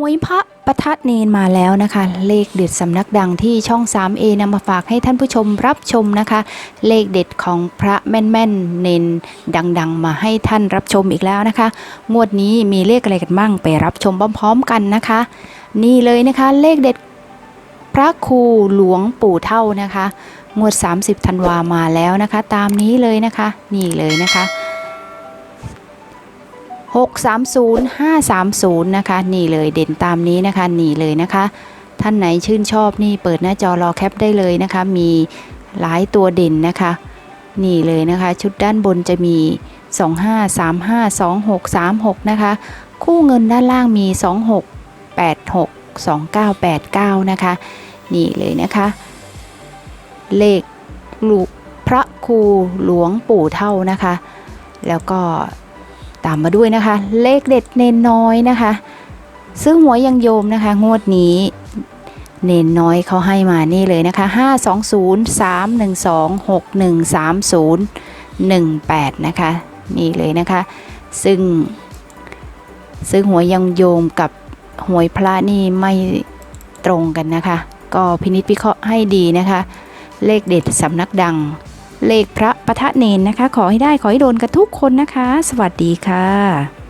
หวยพระประทัดเนนมาแล้วนะคะ เลขเด็ดสำนักดังที่ช่อง 3A นำมาฝากให้ท่านผู้ชมรับชมนะคะ เลขเด็ดของพระแม่นๆเนนดังๆ มาให้ท่านรับชมอีกแล้วนะคะ งวดนี้มีเลขอะไรกันบ้างไปรับชมพร้อมๆกันนะคะ นี่เลยนะคะเลขเด็ดพระครูหลวงปู่เท่านะคะ งวด 30ธันวามาแล้วนะคะ ตามนี้เลยนะคะ นี่เลยนะคะ 630 530 นะคะ นี่เลยเด่นตามนี้นะคะ นี่เลยนะคะ ท่านไหนชื่นชอบนี่เปิดหน้าจอรอแคปได้เลยนะคะ มีหลายตัวเด่นนะคะ นี่เลยนะคะ ชุดด้านบนจะมี 25 35 26 36 นะคะ คู่เงินด้านล่างมี 26 86 2989 นะคะ นี่เลยนะคะ เลขลูกพระครูหลวงปู่เท่านะคะ แล้วก็ ตามมาด้วยนะคะ เลขเด็ดเนนน้อยนะคะซึ่งหัวยังโยมนะคะ งวดนี้ เนนน้อยเขาให้มานี่เลยนะคะ 520 312 6130 18 นะคะ นี่เลยนะคะ ซึ่ง ซึ่งหัวยังโยมกับหวยพระนี่ไม่ตรงกันนะคะ ก็พินิจพิเคราะห์ให้ดีนะคะ เลขเด็ดสำนักดัง เลขพระปะทะเนนนะคะ ขอให้ได้ขอให้โดนกันทุกคนนะคะ สวัสดีค่ะ